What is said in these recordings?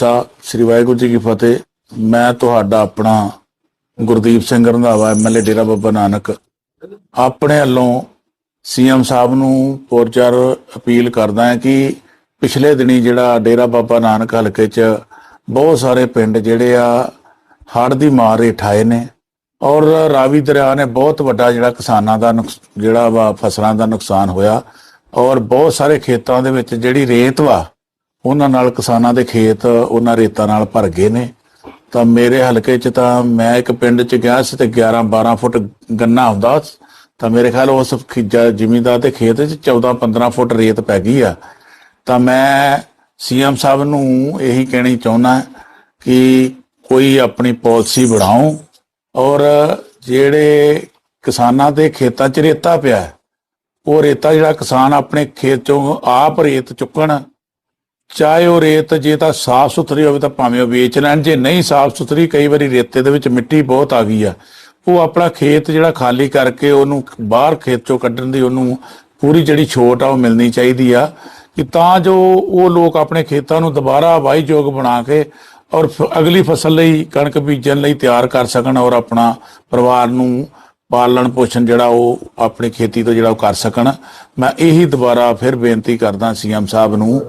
ਤਾਂ ਸ੍ਰੀ ਵਾਹਿਗੁਰੂ ਜੀ ਕੀ ਫਤਿਹ। ਮੈਂ ਤੁਹਾਡਾ ਆਪਣਾ ਗੁਰਦੀਪ ਸਿੰਘ ਰੰਧਾਵਾ ਐਮਐਲਏ ਡੇਰਾ ਬਾਬਾ ਨਾਨਕ। ਆਪਣੇ ਵੱਲੋਂ ਸੀਐਮ ਸਾਹਿਬ ਨੂੰ ਪੁਰਚਾਰ ਅਪੀਲ ਕਰਦਾ ਹਾਂ ਕਿ ਪਿਛਲੇ ਦਿਨੀ ਜਿਹੜਾ ਡੇਰਾ ਬਾਬਾ ਨਾਨਕ ਹਲਕੇ 'ਚ ਬਹੁਤ ਸਾਰੇ ਪਿੰਡ ਜਿਹੜੇ ਆ, ਹੜ੍ਹ ਦੀ ਮਾਰ ਹੇਠ ਆਏ ਨੇ ਔਰ ਰਾਵੀ ਦਰਿਆ ਨੇ ਬਹੁਤ ਵੱਡਾ ਜਿਹੜਾ ਕਿਸਾਨਾਂ ਦਾ ਨੁਕਸ- ਜਿਹੜਾ ਵਾ ਫਸਲਾਂ ਦਾ ਨੁਕਸਾਨ ਹੋਇਆ ਔਰ ਬਹੁਤ ਸਾਰੇ ਖੇਤਾਂ ਦੇ ਵਿੱਚ ਜਿਹੜੀ ਰੇਤ ਵਾ ਉਹਨਾਂ ਨਾਲ ਕਿਸਾਨਾਂ ਦੇ ਖੇਤ ਉਹਨਾਂ ਰੇਤਾਂ ਨਾਲ ਭਰ ਗਏ ਨੇ। ਤਾਂ ਮੇਰੇ ਹਲਕੇ 'ਚ ਤਾਂ ਮੈਂ ਇੱਕ ਪਿੰਡ 'ਚ ਗਿਆ ਸੀ ਤੇ 11 12 ਫੁੱਟ ਗੰਨਾ ਹੁੰਦਾ ਤਾਂ ਮੇਰੇ ਖਿਆਲ ਉਸ ਖਿੱਜਾ ਜ਼ਿਮੀਂਦਾਰ ਦੇ ਖੇਤ 'ਚ 14 15 ਫੁੱਟ ਰੇਤ ਪੈ ਗਈ ਆ। ਤਾਂ ਮੈਂ ਸੀਐਮ ਸਾਹਿਬ ਨੂੰ ਇਹੀ ਕਹਿਣੀ ਚਾਹੁੰਦਾ ਕਿ ਕੋਈ ਆਪਣੀ ਪਾਲਿਸੀ ਬਣਾਓ ਔਰ ਜਿਹੜੇ ਕਿਸਾਨਾਂ ਦੇ ਖੇਤਾਂ 'ਚ ਰੇਤਾ ਪਿਆ, ਉਹ ਰੇਤਾ ਜਿਹੜਾ ਕਿਸਾਨ ਆਪਣੇ ਖੇਤ 'ਚੋਂ ਆਪ ਰੇਤ ਚੁੱਕਣ ਚਾਹੇ ਉਹ ਰੇਤ ਜੇ ਤਾਂ ਸਾਫ਼ ਸੁਥਰੀ ਹੋਵੇ ਤਾਂ ਭਾਵੇਂ ਉਹ ਵੇਚ ਲੈਣ, ਜੇ ਨਹੀਂ ਸਾਫ਼ ਸੁਥਰੀ, ਕਈ ਵਾਰੀ ਰੇਤੇ ਦੇ ਵਿੱਚ ਮਿੱਟੀ ਬਹੁਤ ਆ ਗਈ ਆ। ਉਹ ਆਪਣਾ ਖੇਤ ਜਿਹੜਾ ਖਾਲੀ ਕਰਕੇ ਉਹਨੂੰ ਬਾਹਰ ਖੇਤ ਚੋਂ ਕੱਢਣ ਦੀ ਉਹਨੂੰ ਪੂਰੀ ਜਿਹੜੀ ਛੋਟ ਆ ਉਹ ਮਿਲਣੀ ਚਾਹੀਦੀ ਆ। ਕਿ ਤਾਂ ਜੋ ਉਹ ਲੋਕ ਆਪਣੇ ਖੇਤਾਂ ਨੂੰ ਦੁਬਾਰਾ ਵਾਹੀਯੋਗ ਬਣਾ ਕੇ ਔਰ ਅਗਲੀ ਫਸਲ ਲਈ ਕਣਕ ਬੀਜਣ ਲਈ ਤਿਆਰ ਕਰ ਸਕਣ ਔਰ ਆਪਣਾ ਪਰਿਵਾਰ ਨੂੰ ਪਾਲਣ ਪੋਸ਼ਣ ਜਿਹੜਾ ਉਹ ਆਪਣੀ ਖੇਤੀ ਤੋਂ ਜਿਹੜਾ ਉਹ ਕਰ ਸਕਣ। ਮੈਂ ਇਹੀ ਦੁਬਾਰਾ ਫਿਰ ਬੇਨਤੀ ਕਰਦਾ ਸੀਐਮ ਸਾਹਿਬ ਨੂੰ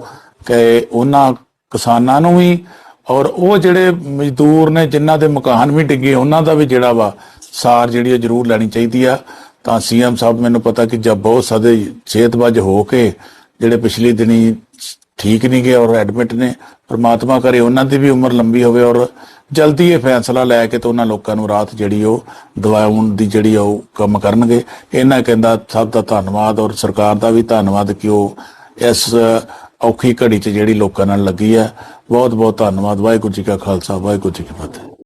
ਕਿ ਉਹਨਾਂ ਕਿਸਾਨਾਂ ਨੂੰ ਵੀ ਔਰ ਉਹ ਜਿਹੜੇ ਮਜ਼ਦੂਰ ਨੇ, ਜਿਨ੍ਹਾਂ ਦੇ ਮਕਾਨ ਵੀ ਡਿੱਗੇ, ਉਹਨਾਂ ਦਾ ਵੀ ਜਿਹੜਾ ਵਾ ਸਾਰ ਜਿਹੜੀ ਜ਼ਰੂਰ ਲੈਣੀ ਚਾਹੀਦੀ ਆ। ਤਾਂ ਸੀਐਮ ਸਾਹਿਬ, ਮੈਨੂੰ ਪਤਾ ਕਿ ਜਦ ਬਹੁਤ ਸਾਰੇ ਸਿਹਤਵੱਜ ਹੋ ਕੇ ਜਿਹੜੇ ਪਿਛਲੀ ਦਿਨੀ ਠੀਕ ਨਹੀਂ ਗਏ ਔਰ ਐਡਮਿਟ ਨੇ, ਪਰਮਾਤਮਾ ਕਰੇ ਉਹਨਾਂ ਦੀ ਵੀ ਉਮਰ ਲੰਬੀ ਹੋਵੇ ਔਰ ਜਲਦੀ ਇਹ ਫੈਸਲਾ ਲੈ ਕੇ ਤੇ ਉਹਨਾਂ ਲੋਕਾਂ ਨੂੰ ਰਾਤ ਜਿਹੜੀ ਉਹ ਦਵਾਉਣ ਦੀ ਜਿਹੜੀ ਆ ਉਹ ਕੰਮ ਕਰਨਗੇ। ਇਹਨਾਂ ਕਹਿੰਦਾ ਸਭ ਦਾ ਧੰਨਵਾਦ ਔਰ ਸਰਕਾਰ ਦਾ ਵੀ ਧੰਨਵਾਦ ਕਿ ਉਹ ਇਸ ਔਖੀ ਘੜੀ 'ਚ ਜਿਹੜੀ ਲੋਕਾਂ ਨਾਲ ਲੱਗੀ ਹੈ ਬਹੁਤ ਬਹੁਤ ਧੰਨਵਾਦ। ਵਾਹਿਗੁਰੂ ਜੀ ਕਾ ਖਾਲਸਾ, ਵਾਹਿਗੁਰੂ ਜੀ ਕੀ ਫਤਿਹ।